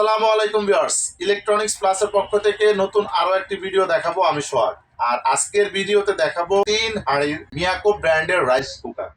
আসসালামু আলাইকুম viewers. Electronics প্লাসের পক্ষ থেকে নতুন আরও একটি ভিডিও দেখাবো আমি সোহাগ। আর আজকের ভিডিওতে দেখাবো তিন হাড়ির মিয়াকো ব্র্যান্ডের রাইস কুকার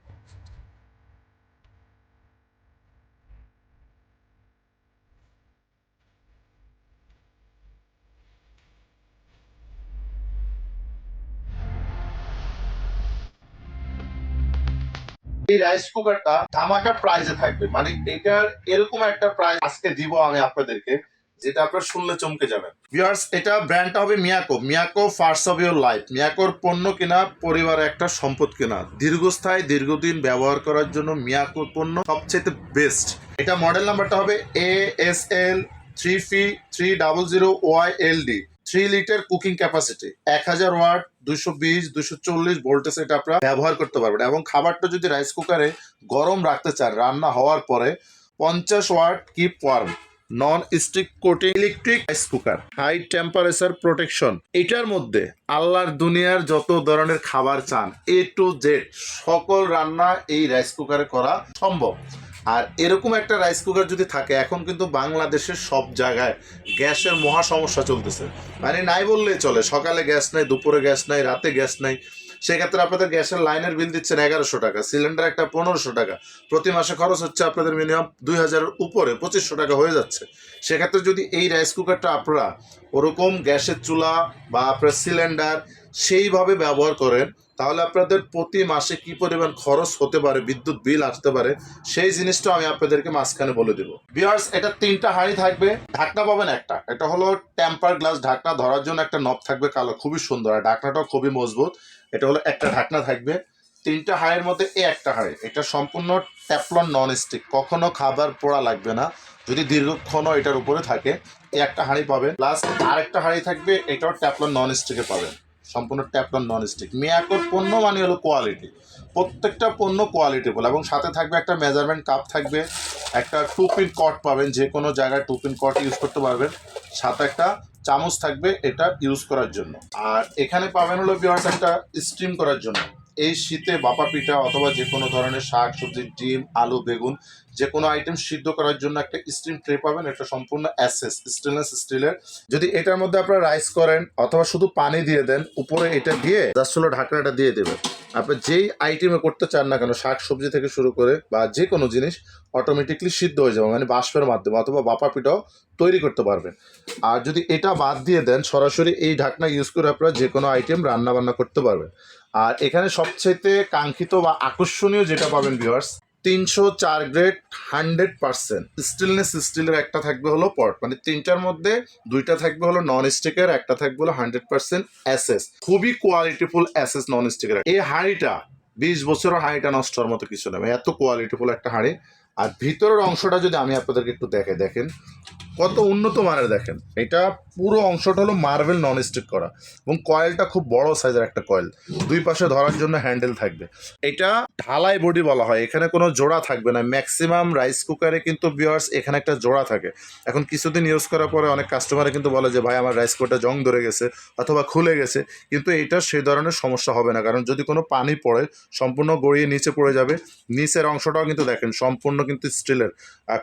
এই রাইস কুকারটা ধামাকা প্রাইজে থাকবে। মানে এটার এরকম একটা প্রাইস আজকে দিব আমি আপনাদেরকে, যেটা আপনারা শুনলে চমকে যাবেন। ভিউয়ার্স এটা ব্র্যান্ডটা হবে Miyako Miyako first of your life মিয়াকোর পণ্য কেনা পরিবারের একটা সম্পদ কেনা। দীর্ঘস্থায়ী, দীর্ঘদিন ব্যবহার করার জন্য মিয়াকোর পণ্য সবচেয়ে বেস্ট এটা মডেল নাম্বারটা হবে A S L three P three double zero Y L D three litre cooking capacity এক হাজার ওয়াট দুশো বিশ দুশো চল্লিশ ভোল্টেজ এটা আপনারা ব্যবহার করতে পারবেন। এবং খাবারটা যদি রাইস কুকারে গরম রাখতে চান, রান্না হওয়ার পরে পঞ্চাশ watt keep warm non stick coating electric rice cooker high temperature protection এটার মধ্যে আল্লাহর দুনিয়ার যত ধরনের খাবার চান এ টু জেড সকল রান্না এই রাইস কুকারে করা সম্ভব। আর এরকম একটা রাইস কুকার যদি থাকে, এখন কিন্তু বাংলাদেশের সব জায়গায় গ্যাসের মহা সমস্যা চলতেছে। মানে নাই বললেই চলে, সকালে গ্যাস নাই, দুপুরে গ্যাস নাই, রাতে গ্যাস নাই। সেক্ষেত্রে আপনাদের গ্যাসের লাইনের বিল দিচ্ছেন এগারোশো টাকা সিলিন্ডার একটা পনেরোশো টাকা। প্রতি মাসে খরচ হচ্ছে আপনাদের মিনিমাম দুই হাজারের উপরে, পঁচিশশো টাকা হয়ে যাচ্ছে। সেক্ষেত্রে যদি এই রাইস কুকারটা আপনারা ওরকম গ্যাসের চুলা বা আপনার সিলিন্ডার সেইভাবে ব্যবহার করেন তাহলে আপনাদের প্রতি মাসে কি পরিমাণ খরচ হতে পারে, বিদ্যুৎ বিল আসতে পারে, সেই জিনিসটা আমি আপনাদেরকে মাঝখানে বলে দিব। বিয়ার্স এটা তিনটা হাঁড়ি থাকবে, ঢাকনা পাবেন একটা। এটা হলো টেম্পার গ্লাস ঢাকনা, ধরার জন্য একটা নব থাকবে কালো, খুবই সুন্দর, আর ঢাকনাটাও খুবই মজবুত। এটা হলো একটা ঢাকনা থাকবে। তিনটা হাঁড়ির মধ্যে এ একটা হাঁড়ি। এটা সম্পূর্ণ ট্যাপলন নন স্টিক কখনো খাবার পোড়া লাগবে না। যদি দীর্ঘক্ষণও এটার উপরে থাকে এই একটা হাঁড়ি পাবেন। প্লাস আরেকটা হাঁড়ি থাকবে, এটাও ট্যাপলন নন স্টিকে পাবেন। সম্পূর্ণ ট্যাপলন নন স্টিক মেয়াকোর পণ্য মানে হলো কোয়ালিটি প্রত্যেকটা পণ্য কোয়ালিটিফুল এবং সাথে থাকবে একটা মেজারমেন্ট কাপ থাকবে, একটা টু পিন কট পাবেন, যে কোনো জায়গায় টু পিন কট ইউজ করতে পারবেন। সাথে একটা চামচ থাকবে এটা ইউজ করার জন্য। আর এখানে পাবেন হলো বিয়ার্স একটা স্টিম করার জন্য। এই শীতে বাপা পিঠা অথবা যে কোনো ধরনের শাক সবজি, ডিম, আলু, বেগুন, যে কোনো আইটেম সিদ্ধ করার জন্য একটা স্টিম ট্রে পাবেন। এটা সম্পূর্ণ অ্যাসেস স্টেনলেস স্টিলের যদি এটার মধ্যে আপনারা রাইস করেন অথবা শুধু পানি দিয়ে দেন, উপরে এটা দিয়ে জাস্ট হলো ঢাকনাটা দিয়ে দেবেন। আপনি যেই আইটেমে করতে চান না কেন, শাক সবজি থেকে শুরু করে বা যে কোনো জিনিস অটোমেটিকলি সিদ্ধ হয়ে যাবে মানে বাষ্পের মাধ্যমে অথবা বাপা পিঠাও তৈরি করতে পারবেন। আর যদি এটা বাদ দিয়ে দেন, সরাসরি এই ঢাকনা ইউজ করে আপনারা যে কোনো আইটেম রান্না বান্না করতে পারবেন। আর এখানে সবচাইতে কাঙ্ক্ষিত বা আকর্ষণীয় যেটা পাবেন ভিউয়ার্স তিনশো চার গ্রেড হান্ড্রেড পার্সেন্ট স্টিলনেস স্টিলের একটা থাকবে হলো পট মানে তিনটার মধ্যে দুইটা থাকবে হলো নন স্টিকের একটা থাকবে হলো হান্ড্রেড পার্সেন্ট অ্যাসেস খুবই কোয়ালিটিফুল অ্যাসেস নন স্টিকের এই হাঁড়িটা বিশ বছরের হাঁড়িটা নষ্ট হওয়ার মতো কিছু নেই এত কোয়ালিটিফুল একটা হাঁড়ি। আর ভিতরের অংশটা যদি আমি আপনাদেরকে একটু দেখে দেখেন কত উন্নত মানের দেখেন। এটা পুরো অংশটা হলো মার্বেল নন স্টিক করা এবং কয়েলটা খুব বড় সাইজের একটা কয়েল। দুই পাশে ধরার জন্য হ্যান্ডেল থাকবে। এটা ঢালাই বডি বলা হয়। এখানে কোনো জোড়া থাকবে না। ম্যাক্সিমাম রাইস কুকারে কিন্তু বিয়ার্স এখানে একটা জোড়া থাকে। এখন কিছুদিন ইউজ করার পরে অনেক কাস্টমারে কিন্তু বলে যে, ভাই, আমার রাইস কুকারটা জং ধরে গেছে অথবা খুলে গেছে। কিন্তু এটা সেই ধরনের সমস্যা হবে না। কারণ যদি কোনো পানি পড়ে, সম্পূর্ণ গড়িয়ে নিচে পড়ে যাবে। নিচের অংশটাও কিন্তু দেখেন, সম্পূর্ণ কিন্তু স্টিলের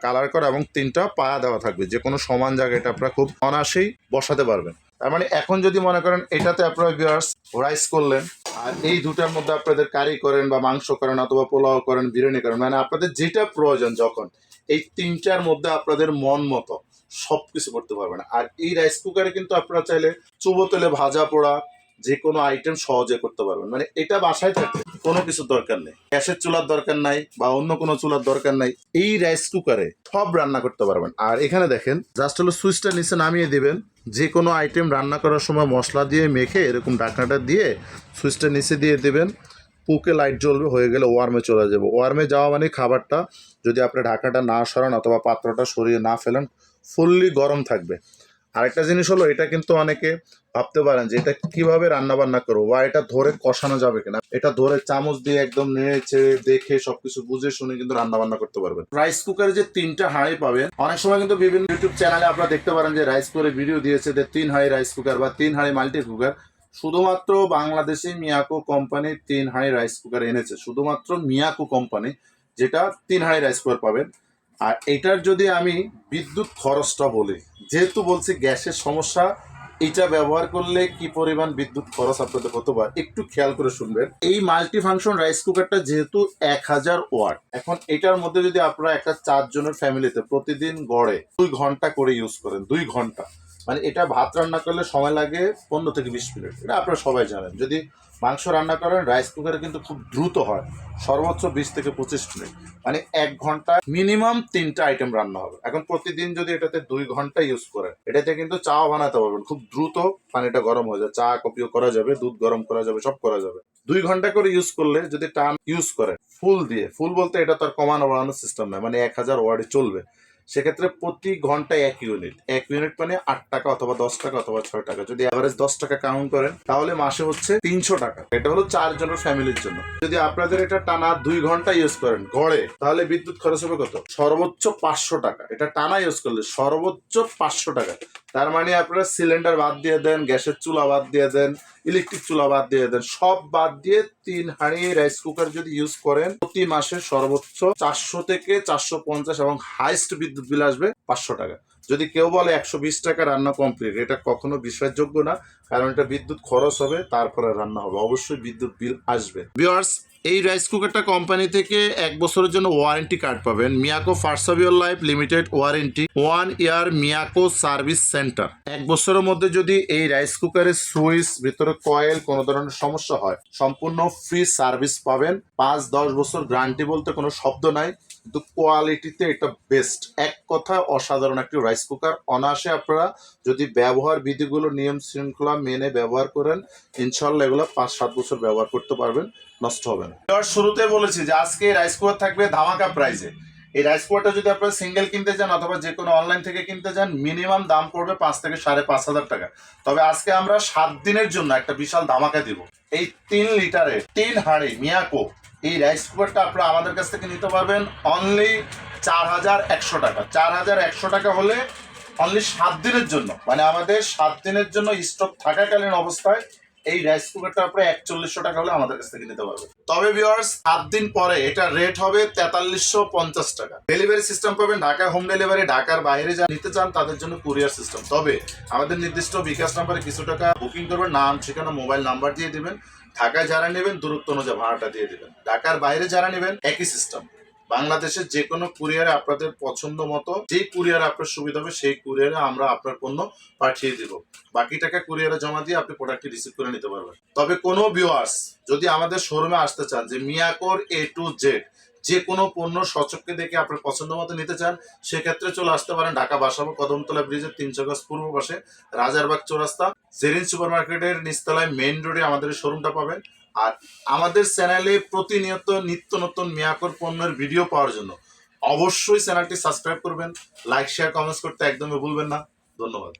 কালার করা এবং তিনটা পায়া দেওয়া থাকবে। যে কোনো সমান জায়গায় এটা আপনারা খুব অনাসেই বসাতে পারবেন। তার মানে এখন যদি মনে করেন এটাতে আপনারা ভিউয়ার্স রাইস করলেন, আর এই দুটার মধ্যে আপনাদের কারি করেন বা মাংস করেন অথবা পোলাও করেন, বিরিয়ানি করেন মানে আপনাদের যেটা প্রয়োজন যখন, এই তিনটার মধ্যে আপনাদের মন মতো সব কিছু করতে পারবেন। আর এই রাইস কুকারে কিন্তু আপনারা চাইলে চুবো তেলে ভাজা পোড়া যে কোনো আইটেম সহজে করতে পারবেন। মানে এটা বাসায় থাকে, কোনো কিছু দরকার নেই। গ্যাসের চুলার দরকার নাই বা অন্য কোনো চুলার দরকার নাই। এই রাইস কুকারে সব রান্না করতে পারবেন। আর এখানে দেখেন জাস্ট হলো সুইচটা নিচে নামিয়ে দিবেন। যে কোনো আইটেম রান্না করার সময় মশলা দিয়ে মেখে এরকম ঢাকনাটা দিয়ে সুইচটা নিচে দিয়ে দেবেন। পুকে লাইট জ্বলবে, হয়ে গেলে ওয়ার্মে চলে যাবে। ওয়ার্মে যাওয়া মানে খাবারটা যদি আপনি ঢাকাটা না সরান অথবা পাত্রটা সরিয়ে না ফেলেন ফুললি গরম থাকবে। আরেকটা জিনিস হলো, এটা কিন্তু অনেকে ভাবতে পারেন যে এটা কীভাবে রান্না বান্না করব বা এটা ধরে কষানো যাবে কিনা। এটা ধরে চামচ দিয়ে একদম নেড়ে চেড়ে দেখে সবকিছু বুঝে শুনে কিন্তু রান্না বান্না করতে পারবেন। রাইস কুকারে যে তিনটা হাঁড়ি পাবেন, অনেক সময় কিন্তু বিভিন্ন ইউটিউব চ্যানেলে আপনারা দেখতে পারেন যে রাইস কুকারে ভিডিও দিয়েছে যে তিন হাঁড়ি রাইস কুকার বা তিন হাঁড়ি মাল্টি কুকার শুধুমাত্র বাংলাদেশে মিয়াকো কোম্পানি তিন হাঁড়ি রাইস কুকার এনেছে। শুধুমাত্র মিয়াকো কোম্পানি যেটা তিন হাঁড়ি রাইস কুকার পাবেন। আর এটার যদি আমি বিদ্যুৎ খরচটা বলি, যেহেতু বলছি গ্যাসের সমস্যা, এটা ব্যবহার করলে কি পরিমাণ বিদ্যুৎ খরচ আপনাদের হতে পারে একটু খেয়াল করে শুনবেন। এই মাল্টি ফাংশন রাইস কুকারটা যেহেতু এক হাজার ওয়াট, এখন এটার মধ্যে যদি আপনারা একটা চারজনের ফ্যামিলিতে প্রতিদিন গড়ে দুই ঘণ্টা করে ইউজ করেন, দুই ঘণ্টা। মানে এটা ভাত রান্না করলে সময় লাগে পনেরো থেকে বিশ মিনিট, এটা আপনারা সবাই জানেন। যদি মাংস রান্না করেন রাইস কুকারে কিন্তু খুব দ্রুত হয়। সর্বোচ্চ বিশ থেকে পঁচিশ মিনিট। মানে এক ঘণ্টা মিনিমাম তিনটা আইটেম রান্না হবে। এখন প্রতিদিন যদি এটাতে দুই ঘণ্টা ইউজ করেন, এটাতে কিন্তু চাও বানাতে পারবেন। খুব দ্রুত পানিটা গরম হয়ে যায়। চা কপিও করা যাবে, দুধ গরম করা যাবে, সব করা যাবে। দুই ঘণ্টা করে ইউজ করলে যদি টান ইউজ করেন, ফুল দিয়ে, ফুল বলতে এটা তো আর কমানো বাড়ানোর সিস্টেম নয় মানে এক হাজার ওয়ার্ডে চলবে। সেক্ষেত্রে প্রতি ঘন্টায় এক ইউনিট এক ইউনিট মানে আট টাকা অথবা দশ টাকা অথবা ছয় টাকা। যদি অ্যাভারেজ দশ টাকা কাউন্ট করেন, তাহলে মাসে হচ্ছে তিনশো টাকা। এটা হলো চারজনের ফ্যামিলির জন্য। যদি আপনাদের এটা টানা দুই ঘণ্টা ইউজ করেন গড়ে, তাহলে বিদ্যুৎ খরচ হবে কত? সর্বোচ্চ পাঁচশো টাকা। এটা টানা ইউজ করলে সর্বোচ্চ পাঁচশো টাকা। তার মানে আপনারা সিলিন্ডার বাদ দিয়ে দেন, গ্যাসের চুলা বাদ দিয়ে দেন ইলেকট্রিক চুলা বাদ দিয়ে দেন, সব বাদ দিয়ে তিন হাঁড়ি রাইস কুকার যদি ইউজ করেন, প্রতি মাসে সর্বোচ্চ চারশো থেকে চারশো পঞ্চাশ এবং হাইস্ট বিদ্যুৎ বিল আসবে পাঁচশো টাকা। যদি কেউ বলে একশো বিশ টাকা রান্না কমপ্লিট এটা কখনো বিশ্বাসযোগ্য না, কারণ এটা বিদ্যুৎ খরচ হবে, তারপরে রান্না হবে, অবশ্যই বিদ্যুৎ বিল আসবে। ভিউয়ার্স এই রাইস কুকারটা কোম্পানি থেকে এক বছরের জন্য ওয়ারেন্টি কার্ড পাবেন। Miyako ফার্সাবিওর life limited warranty. One year Miyako service centre. এক বছরের মধ্যে যদি এই রাইস কুকারের সুইচ, ভিতরে কয়েল, কোনো ধরনের সমস্যা হয়, সম্পূর্ণ ফ্রি সার্ভিস পাবেন। পাঁচ, দশ বছর গ্যারান্টি বলতে কোনো শব্দ নাই। কিন্তু কোয়ালিটিতে এটা বেস্ট এক কথা, অসাধারণ একটি রাইস কুকার অনায়াসে আপনারা যদি ব্যবহার বিধিগুলো, নিয়ম শৃঙ্খলা মেনে ব্যবহার করেন ইনশাল্লাহ এগুলো পাঁচ সাত বছর ব্যবহার করতে পারবেন, নষ্ট হবে না। এবার শুরুতে বলেছি যে, আজকে রাইস কুকার থাকবে ধামাকা প্রাইসে এই রাইস কুকারটা যদি আপনারা সিঙ্গেল কিনতে চান অথবা যে কোনো অনলাইন থেকে কিনতে চান মিনিমাম দাম পড়বে পাঁচ থেকে সাড়ে পাঁচ হাজার টাকা। তবে আজকে আমরা সাত দিনের জন্য একটা বিশাল ধামাকা দিব। এই তিন লিটারের তিন হাঁড়ি মিয়াকো এই রাইস কুকারটা আপনারা আমাদের কাছ থেকে নিতে পারবেন অনলি চার হাজার একশো টাকা। চার হাজার একশো টাকা হলে অনলি সাত দিনের জন্য মানে আমাদের সাত দিনের জন্য স্টক থাকাকালীন অবস্থায় এই রাইস কুকারটা আপনার একচল্লিশশো টাকা হলে আমাদের কাছ থেকে নিতে পারবে। তবে ভিওয়ার্স সাত দিন পরে এটা রেট হবে তেতাল্লিশশো পঞ্চাশ টাকা। ডেলিভারি সিস্টেম পাবেন ঢাকা হোম ডেলিভারি ঢাকার বাইরে যা নিতে চান তাদের জন্য কুরিয়ার সিস্টেম তবে আমাদের নির্দিষ্ট বিকাশ নাম্বারে কিছু টাকা বুকিং করবেন, নাম, ঠিকানা মোবাইল নাম্বার দিয়ে দিবেন। ঢাকায় যারা নেবেন, দূরত্ব অনুযায়ী ভাড়াটা দিয়ে দিবেন। ঢাকার বাইরে যারা নেবেন, একই সিস্টেম বাংলাদেশের যে কোনো কুরিয়ারে আপনাদের পছন্দ মতো যেই কুরিয়ারে আপনার সুবিধা হবে, সেই কুরিয়ারে আমরা আপনার পণ্য পাঠিয়ে দিব। বাকি টাকা কুরিয়ারে জমা দিয়ে আপনি প্রোডাক্টটি রিসিভ করে নিতে পারবেন। তবে কোনো ভিউয়ার্স যদি আমাদের শোরুমে আসতে চান যে মিয়াকোর এ টু জেড যে কোনো পণ্য সচককে দেখে আপনার পছন্দ মতো নিতে চান, সেক্ষেত্রে চলে আসতে পারেন ঢাকা বাসাবো কদমতলা ব্রিজের তিনশো গজ পূর্ব পাশে, রাজারবাগ চৌরাস্তা, জেরিন সুপার মার্কেটের নিচতলায় মেইন রোডে আমাদের শোরুমটা পাবেন। আর আমাদের চ্যানেলে প্রতিনিয়ত নিত্য নতুন মিয়াকর পণ্যের ভিডিও পাওয়ার জন্য অবশ্যই চ্যানেলটি সাবস্ক্রাইব করবেন লাইক শেয়ার কমেন্টস করতে একদমই ভুলবেন না। ধন্যবাদ।